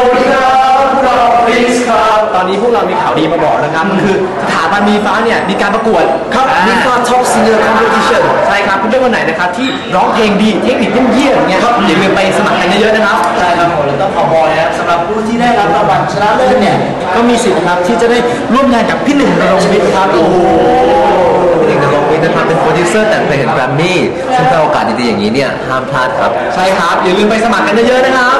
วัสดีครับพวกเราพริสครับตอนนี้พวกเรามีข่าวดีมาบอกนะครับก็คือสถาบันมีฟ้าเนี่ยมีการประกวดครับมีฟ้า Top Singer Competition ใช่ครับเพื่อนๆคนไหนนะครับที่ร้องเพลงดีเทคนิคเยี่ยมๆอย่างเงี้ยครับอย่าลืมไปสมัครกันเยอะๆนะครับ ใช่ครับผมแล้วต้องขอบอกนะครับสำหรับผู้ที่ได้รับรางวัลชนะเลิศเนี่ย ก็มีสิทธิ์นะครับที่จะได้ร่วมงานกับพี่หนึ่งนรงค์วิทย์ครับโอ้โห พี่หนึ่งนรงค์วิทย์นะครับเป็นโปรดิวเซอร์แต่งเพลงแกรมมี่ซึ่งเป็นโอกาสดีๆอย่างนี้เนี่ยห้ามพลาดครับ ใช่ครับ อย่าลืมไปสมัครกันเยอะๆนะครับ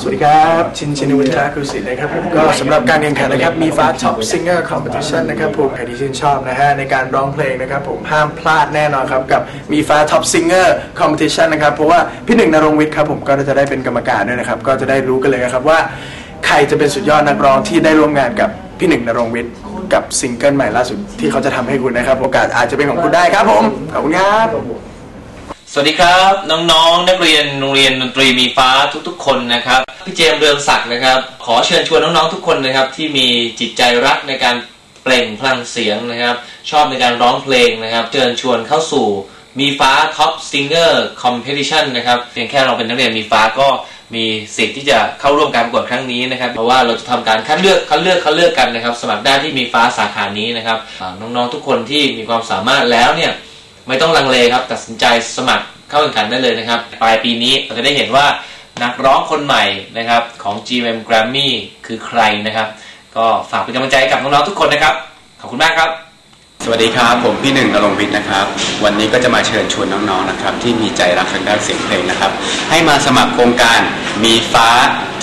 สวัสดี ครับชินชินวุฒิราคุสิทธิ์นะครับผมก็สำหรับการแข่งขันนะครับมีฟ้า Top Singer Competition นนะครับผมใครที่ชื่นชอบนะฮะในการร้องเพลงนะครับผมห้ามพลาดแน่นอนครับกับมีฟ้า Top Singer Competition นนะครับเพราะว่าพี่หนึ่งนรงวิทย์ครับผมก็จะได้เป็นกรรมการด้วยนะครับก็จะได้รู้กันเลยนะครับว่า ใครจะเป็นสุดยอดนักร้องที่ได้ร่วมงานกับพี่หนึ่งนรงวิทย์กับซิงเกิลใหม่ล่าสุดที่เขาจะทำให้คุณนะครับโอกาสอาจจะเป็นของคุณได้ครับผมขอบคุณครับ สวัสดีครับ น้องๆ นักเรียนโรงเรียนดนตรีมีฟ้าทุกๆ คนนะครับพี่เจมเรืองศักดิ์นะครับ ขอเชิญชวนน้องๆทุกคนนะครับ ที่มีจิตใจรักในการเปล่งพลังเสียงนะครับ ชอบในการร้องเพลงนะครับเชิญชวนเข้าสู่มีฟ้า Top Singer Competition นนะครับเพียงแค่เราเป็นนักเรียนมีฟ้าก็มีสิทธิ์ที่จะเข้าร่วมการประกวดครั้งนี้นะครับ เพราะว่าเราจะทำการคัดเลือกคัดเลือกคัดเลือกกันนะครับ สมัครได้ที่มีฟ้าสาขานี้นะครับอ่าน้องๆทุกคนที่มีความสามารถแล้วเนี่ย ไม่ต้องลังเลครับ ตัดสินใจสมัครเข้าแข่งขันได้เลยนะครับ ปลายปีนี้เราจะได้เห็นว่านักร้องคนใหม่นะครับของ GMM Grammy คือใครนะครับ ก็ฝากเป็นกำลังใจกับน้องๆทุกคนนะครับ ขอบคุณมากครับ สวัสดีครับ ผมพี่หนึ่งนรงวิทย์นะครับ วันนี้ก็จะมาเชิญชวนน้องๆนะครับ ที่มีใจรักทางด้านเสียงเพลงนะครับ ให้มาสมัครโครงการมีฟ้า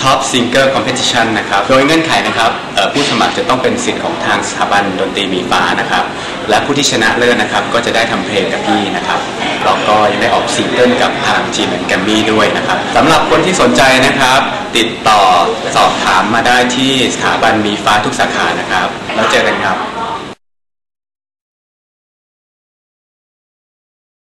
Top Singer Competition นะครับ โดยเงื่อนไขนะครับผู้สมัครจะต้องเป็นสิทธิ์ของทางสถาบันดนตรีมีฟ้านะครับ และผู้ที่ชนะเลิศนะครับก็จะได้ทำเพลงกับพี่นะครับแล้วก็ยังได้ออกซิงเกิลกับทางจีนแกมมี่ด้วยนะครับสำหรับคนที่สนใจนะครับ ติดต่อสอบถามมาได้ที่สถาบันมีฟ้าทุกสาขานะครับ แล้วเจอกันครับ